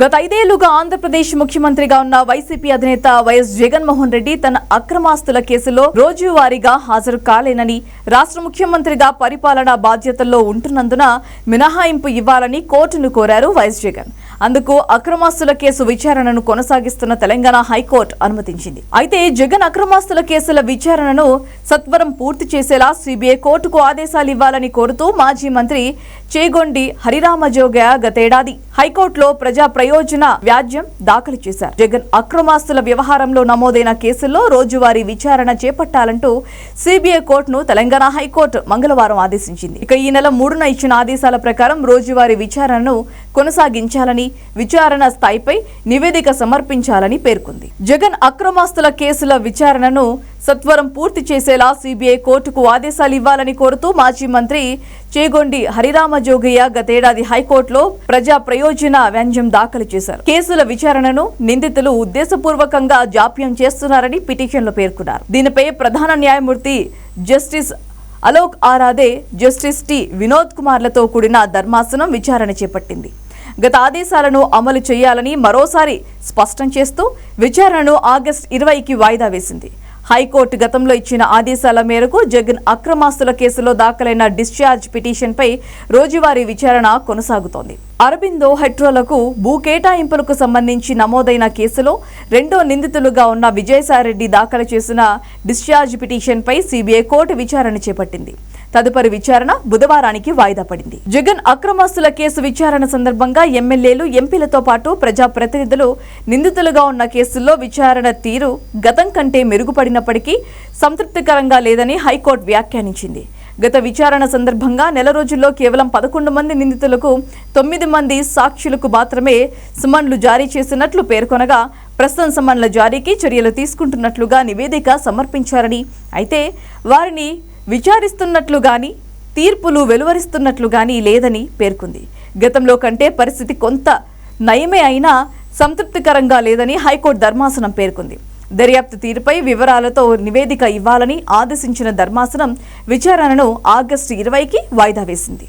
గత ఐదేళ్ళుగా ఆంధ్రప్రదేశ్ ముఖ్యమంత్రిగా ఉన్న వైసీపీ అధినేత వైఎస్ జగన్మోహన్ రెడ్డి తన అక్రమాస్తుల కేసులో రోజువారీగా హాజరు కాలేనని రాష్ట్ర ముఖ్యమంత్రిగా పరిపాలనా బాధ్యతల్లో ఉంటున్నందున మినహాయింపు ఇవ్వాలని కోర్టును కోరారు వైఎస్ జగన్. అందుకు అక్రమాస్తుల కేసు విచారణను కొనసాగిస్తున్న తెలంగాణ హైకోర్టు అనుమతించింది. అయితే జగన్ అక్రమాస్తుల కేసుల విచారణను సత్వరం పూర్తి చేసేలా సిబిఐ కోర్టుకు ఆదేశాలు ఇవ్వాలని కోరుతూ మాజీ మంత్రి చేగొండి హరిరామజోగ గతేడాది హైకోర్టులో ప్రజా ప్రయోజన వ్యాజ్యం దాఖలు చేశారు. జగన్ అక్రమాస్తుల వ్యవహారంలో నమోదైన కేసుల్లో రోజువారీ విచారణ చేపట్టాలంటూ సిబిఐ కోర్టును తెలంగాణ హైకోర్టు మంగళవారం ఆదేశించింది. ఇక ఈ నెల మూడున ఇచ్చిన ఆదేశాల ప్రకారం రోజువారీ విచారణను కొనసాగించాలని విచారణ స్థాయిపై నివేదిక సమర్పించాలని పేర్కొంది. జగన్ అక్రమాస్తుల కేసుల విచారణను సత్వరం పూర్తి చేసేలా సిబిఐ కోర్టుకు ఆదేశాలు ఇవ్వాలని కోరుతూ మాజీ మంత్రి చేగొండి హరిరామ జోగయ్య గతేడాది హైకోర్టులో ప్రజా ప్రయోజన వ్యంజం దాఖలు చేశారు. కేసుల విచారణను నిందితులు ఉద్దేశపూర్వకంగా జాప్యం చేస్తున్నారని పిటిషన్లో పేర్కొన్నారు. దీనిపై ప్రధాన న్యాయమూర్తి justice Alok Aradhe justice T Vinod కుమార్లతో కూడిన ధర్మాసనం విచారణ చేపట్టింది. గత ఆదేశాలను అమలు చేయాలని మరోసారి స్పష్టం చేస్తూ విచారణను ఆగస్టు ఇరవైకి వాయిదా వేసింది. హైకోర్టు గతంలో ఇచ్చిన ఆదేశాల మేరకు జగన్ అక్రమాస్తుల కేసులో దాఖలైన డిశ్చార్జ్ పిటిషన్పై రోజువారీ విచారణ కొనసాగుతోంది. అరబిందో హెట్రోలకు భూ కేటాయింపులకు సంబంధించి నమోదైన కేసులో రెండో నిందితులుగా ఉన్న విజయసాయిరెడ్డి దాఖలు చేసిన డిశ్చార్జ్ పిటిషన్పై సిబిఐ కోర్టు విచారణ చేపట్టింది. తదుపరి విచారణ బుధవారానికి వాయిదా పడింది. జగన్ అక్రమాస్తుల కేసు విచారణ సందర్భంగా ఎమ్మెల్యేలు ఎంపీలతో పాటు ప్రజాప్రతినిధులు నిందితులుగా ఉన్న కేసుల్లో విచారణ తీరు గతం కంటే మెరుగుపడినప్పటికీ సంతృప్తికరంగా లేదని హైకోర్టు వ్యాఖ్యానించింది. గత విచారణ సందర్భంగా నెల రోజుల్లో కేవలం పదకొండు మంది నిందితులకు తొమ్మిది మంది సాక్షులకు మాత్రమే సుమన్లు జారీ చేసినట్లు పేర్కొనగా ప్రస్తుతం సమన్ల జారీకి చర్యలు తీసుకుంటున్నట్లుగా నివేదిక సమర్పించారని. అయితే వారిని విచారిస్తున్నట్లు గాని తీర్పులు వెలువరిస్తున్నట్లు గాని లేదని పేర్కొంది. గతంలో కంటే పరిస్థితి కొంత నయమే అయినా సంతృప్తికరంగా లేదని హైకోర్టు ధర్మాసనం పేర్కొంది. దర్యాప్తు తీరుపై వివరాలతో నివేదిక ఇవ్వాలని ఆదేశించిన ధర్మాసనం విచారణను ఆగస్టు ఇరవైకి వాయిదా వేసింది.